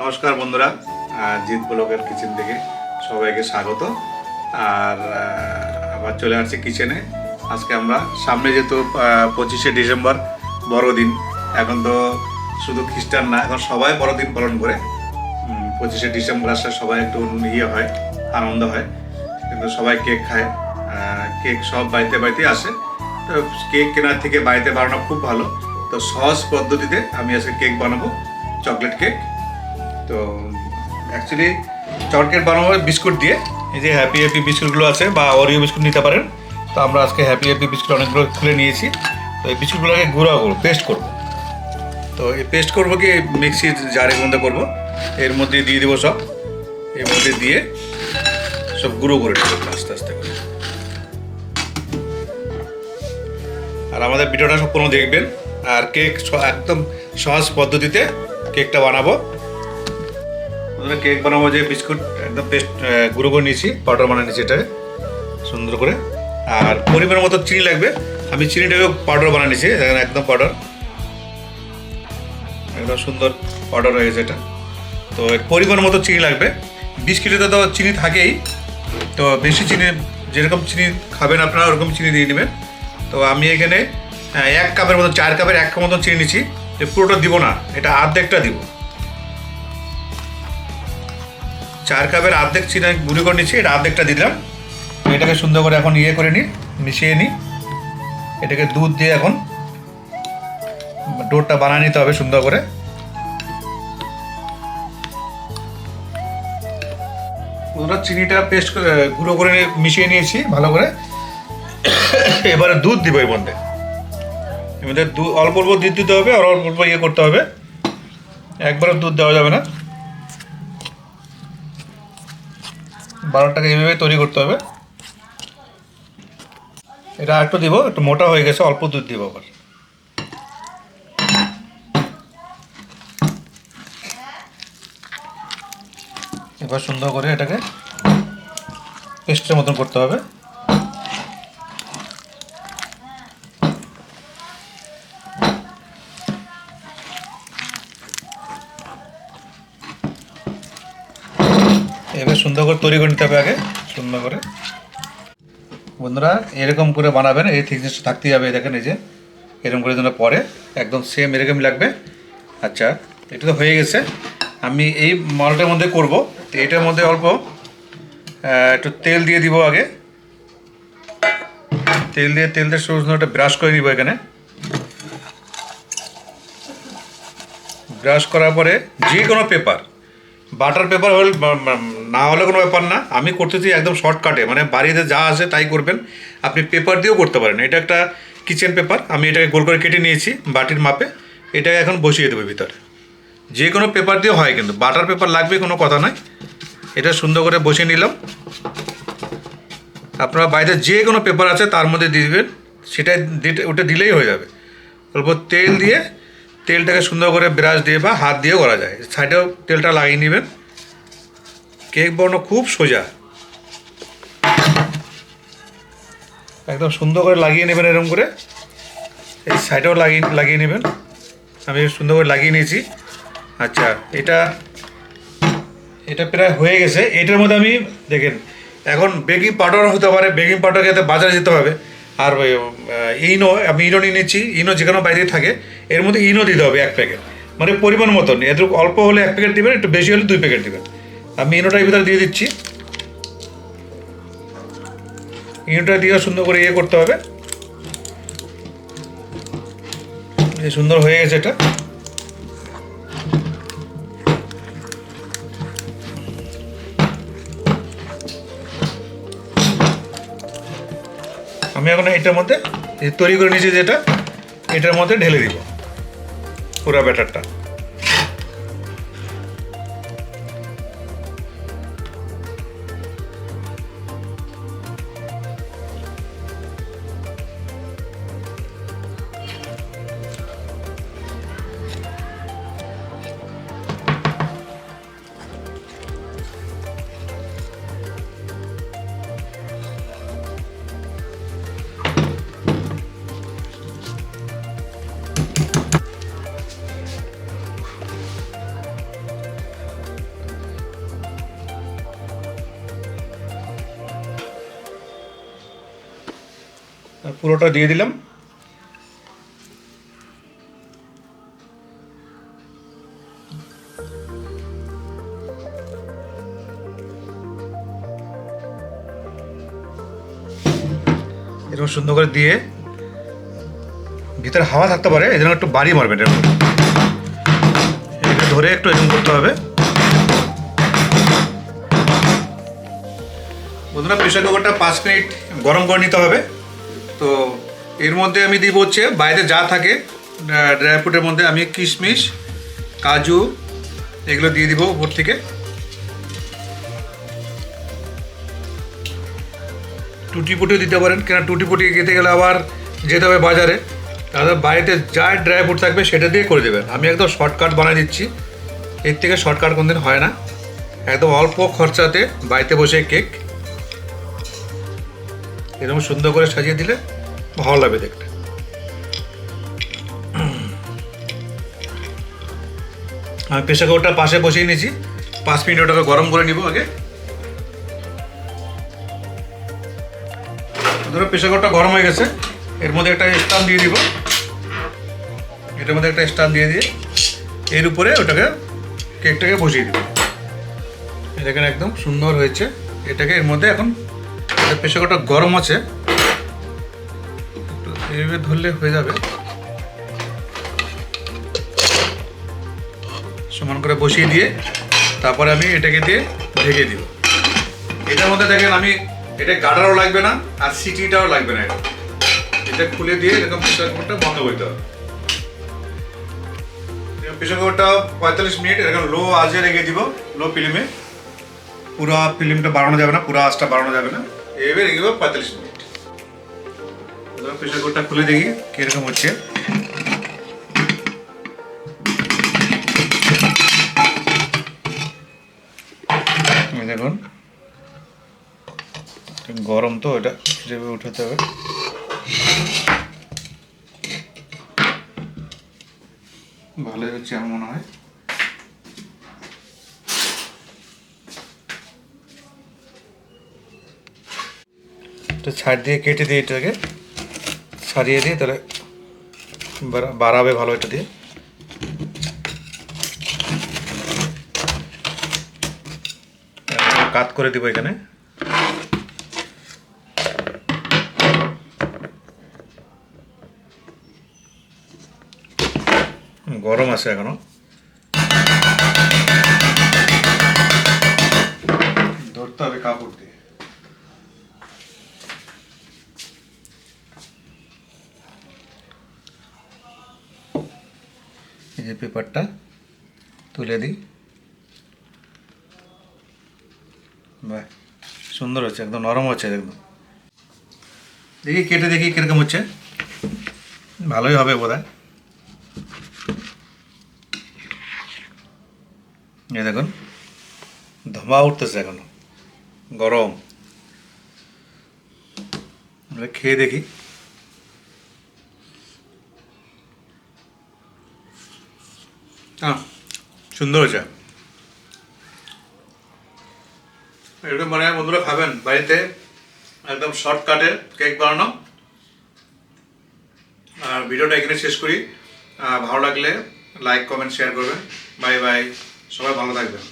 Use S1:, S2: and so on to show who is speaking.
S1: নমস্কার বন্ধুরা জিৎ ব্লকের কিচেন থেকে সবাইকে স্বাগত। আর আবার চলে আসছি কিচেনে। আজকে আমরা সামনে যেহেতু পঁচিশে ডিসেম্বর, বড়দিন, এখন তো শুধু খ্রিস্টান না, এখন সবাই বড়দিন পালন করে। পঁচিশে ডিসেম্বর আসলে সবাই একটু ইয়ে হয়, আনন্দ হয়, কিন্তু সবাই কেক খায়। কেক সব বাড়িতে বাড়িতে আসে। তো কেক কেনার থেকে বাড়িতে বানানো খুব ভালো। তো সহজ পদ্ধতিতে আমি আজকে কেক বানাবো, চকলেট কেক। তো অ্যাকচুয়ালি চকলেট বানাবো বিস্কুট দিয়ে। এই যে হ্যাপি হ্যাপি বিস্কুটগুলো আছে বা অরিও বিস্কুট নিতে পারেন। তো আমরা আজকে হ্যাপি হ্যাপি বিস্কুট অনেকগুলো খুলে নিয়েছি। তো এই বিস্কুটগুলোকে গুঁড়ো করব পেস্ট করব। তো এই পেস্ট করব কি মিক্সির জারের মধ্যে করব। এর মধ্যে দিয়ে দেবো সব। এর মধ্যে দিয়ে সব গুঁড়ো করে নেব আস্তে আস্তে করে। আর আমাদের ভিডিওটা সম্পূর্ণ দেখবেন। আর কেক একদম সহজ পদ্ধতিতে কেকটা বানাবো। প্রথমে কেক বানাবো যে বিস্কুট, একদম পেস্ট গুঁড়ো করে নিয়েছি পাউডার বানিয়ে নিয়েছি এটা সুন্দর করে। আর পরিমাণ মতো চিনি লাগবে। আমি চিনিটাকে পাউডার বানিয়ে নিয়েছি একদম পাউডার একদম সুন্দর পাউডার হয়ে গেছে এটা। তো পরিমাণ মতো চিনি লাগবে। বিস্কিটে তো চিনি থাকেই। তো বেশি চিনি, যেরকম চিনি খাবেন আপনারা, ওরকম চিনি দিয়ে নেবেন। তো আমি এখানে এক কাপের মতো, চার কাপের এক কাপ মতো চিনি নিচ্ছি পুরোটা দিব না, এটা আর্ধেকটা দিব। চার কাপের অর্ধেক চিনি আমি গুঁড়ো করে নিচ্ছি, এটা অর্ধেকটা দিলাম। এটাকে সুন্দর করে এখন ইয়ে করে নিই মিশিয়ে নিই এটাকে দুধ দিয়ে এখন ডোরটা বানিয়ে নিতে হবে সুন্দর করে। ওরা চিনিটা পেস্ট গুঁড়ো করে মিশিয়ে নিয়েছি ভালো করে। এবারে দুধ দিব এর মধ্যে এর অল্প অল্প দুধ দিতে হবে, আর অল্প অল্প ইয়ে করতে হবে। একবারে দুধ দেওয়া যাবে না। বারোটাকে এইভাবে তৈরি করতে হবে। এটা একটু দিব, একটু মোটা হয়ে গেছে, অল্প দুধ দিব আবার। এবার সুন্দর করে এটাকে পেস্টের মতন করতে হবে। সুন্দর করে তৈরি করে নিতে হবে আগে, সুন্দর করে। বন্ধুরা, এরকম করে বানাবেন, এই থিকনেসটা থাকতেই হবে, দেখেন এই যে, এরকম করে যেন পরে, একদম সেম এরকমই লাগবে। আচ্ছা এটা তো হয়ে গেছে। আমি এই মালটার মধ্যে করব, তো এটার মধ্যে অল্প একটু তেল দিয়ে দিব আগে। তেল দিয়ে তেল দিয়ে সুন্দর একটা ব্রাশ করে নিব এখানে। ব্রাশ করার পরে যে কোনো পেপার বাটার পেপার হল না হলে কোনো ব্যাপার না। আমি করতেছি একদম শর্টকাটে মানে বাড়িতে যা আছে তাই করবেন। আপনি পেপার দিয়েও করতে পারেন। এটা একটা কিচেন পেপার আমি এটাকে গোল করে কেটে নিয়েছি বাটির মাপে। এটাকে এখন বসিয়ে দেবো ভিতরে। যে কোনো পেপার দিয়ে হয় কিন্তু। বাটার পেপার লাগবে, কোনো কথা নয় এটা সুন্দর করে বসিয়ে নিলাম। আপনারা বাইরে যে কোনো পেপার আছে তার মধ্যে দিয়ে দিবেন। দিতে- ওটা দিলেই হয়ে যাবে। অল্প তেল দিয়ে তেলটাকে সুন্দর করে ব্রাশ দিয়ে বা হাত দিয়েও করা যায়। সাইডেও তেলটা লাগিয়ে নেবেন। কেক বানানো খুব সোজা। একদম সুন্দর করে লাগিয়ে নেবেন এরকম করে। এই সাইডেও লাগিয়ে লাগিয়ে নেবেন। আমি সুন্দর করে লাগিয়ে নিয়েছি। আচ্ছা এটা এটা প্রায় হয়ে গেছে। এটার মধ্যে আমি দেখেন, এখন বেকিং পাউডার হতে পারে। বেকিং পাউডার খেতে বাজারে যেতে হবে। আর ইনো, আমি ইনো নিয়ে নিচ্ছি। ইনো যেখানে বাইরে থাকে। এর মধ্যে ইনো দিতে হবে এক প্যাকেট। মানে পরিমাণ মতন। এদের অল্প হলে এক প্যাকেট দিবেন, একটু বেশি হলে দুই প্যাকেট দিবেন। আমি ইনোটার ভিতরে দিয়ে দিচ্ছি। ইনোটা দিয়ে সুন্দর করে ইয়ে করতে হবে। সুন্দর হয়ে গেছে এটা। আমি এখন এটার মধ্যে তৈরি করে নিয়েছি যেটা, এটার মধ্যে ঢেলে দিব পুরো ব্যাটারটা। পুরোটা দিয়ে দিলাম। এরকম সুন্দর করে দিয়ে ভিতরে হাওয়া থাকতে পারে এই জন্য একটু বাড়ি মারবেন এরকম। এটা ধরে একটু এরকম করতে হবে। বন্ধুরা প্রেশার কুকারটা পাঁচ মিনিট গরম করে নিতে হবে। তো এর মধ্যে আমি দিব হচ্ছে, বাইরে যা থাকে ড্রাই ফ্রুটের মধ্যে আমি কিশমিশ, কাজু, এগুলো দিয়ে দিব উপর থেকে। টুটি ফুটিও দিতে পারেন কেন টুটি ফুটি খেতে গেলে আবার যেতে হবে বাজারে। তাহলে বাড়িতে যা ড্রাই ফ্রুট থাকবে সেটা দিয়ে করে দেবেন। আমি একদম শর্টকাট বানিয়ে দিচ্ছি। এর থেকে শর্টকাট কোনদিন হয় না। একদম অল্প খরচাতে বাড়িতে বসে কেক এরকম সুন্দর করে সাজিয়ে দিলে ভালো লাগবে দেখতে। আমি প্রেশার কুকারটা পাশে বসিয়ে নিয়েছি। পাঁচ মিনিট ওটাকে গরম করে নিব আগে। ধরো প্রেশার কুকারটা গরম হয়ে গেছে। এর মধ্যে একটা স্টান দিয়ে দিব। এটার মধ্যে একটা স্টান দিয়ে দিয়ে এর উপরে ওটাকে কেকটাকে বসিয়ে দিব। দেখেন একদম সুন্দর হয়েছে। এটাকে এর মধ্যে এখন প্রেশার কুকারটা গরম আছে। একটু এইভাবে ধরলে হয়ে যাবে। সমান করে বসিয়ে দিয়ে তারপরে আমি এটাকে দিয়ে ঢেকে দিব। এটার মধ্যে দেখেন আমি, এটা গাডারও লাগবে না আর সিটিটাও লাগবে না এটা। এটা খুলে দিয়ে এরকম প্রেশার কুকারটা বন্ধ করতে হবে। প্রেশার কুকারটা পঁয়তাল্লিশ মিনিট এরকম লো আজে রেখে দিব, লো ফিল্মে। পুরো ফিল্মটা বাড়ানো যাবে না, পুরো আঁচটা বাড়ানো যাবে না। রেখে দেবো পঁয়তাল্লিশ মিনিট। প্রেশার কুকারটা খুলে দেখি কীরকম হচ্ছে। দেখুন, গরম তো এটা, যেভাবে উঠাতে হবে। ভালোই হচ্ছে আমার মনে হয়। তো ছাড় দিয়ে কেটে দিয়ে এটাকে। ছাড়িয়ে দিয়ে তাহলে বাড়া- বাড়াবে ভালো এটা দিয়ে। কাত করে দিব এখানে। গরম আছে এখনও। ধরতে হবে কাপড় দিয়ে। যে পেপারটা তুলে দিই। বাহ, সুন্দর হচ্ছে, একদম নরম হচ্ছে একদম। দেখি কেটে দেখি কীরকম হচ্ছে। ভালোই হবে বোধ হয় দেখুন, ধোঁয়া উঠতেছে এখনও, গরম। আমরা খেয়ে দেখি। সুন্দর হয়েছে এরকম মানে বন্ধুরা খাবেন বাড়িতে একদম শর্টকাটে কেক বানানো আর ভিডিওটা এখানে শেষ করি। ভালো লাগলে লাইক কমেন্ট শেয়ার করবেন। বাই বাই সবাই ভালো থাকবেন।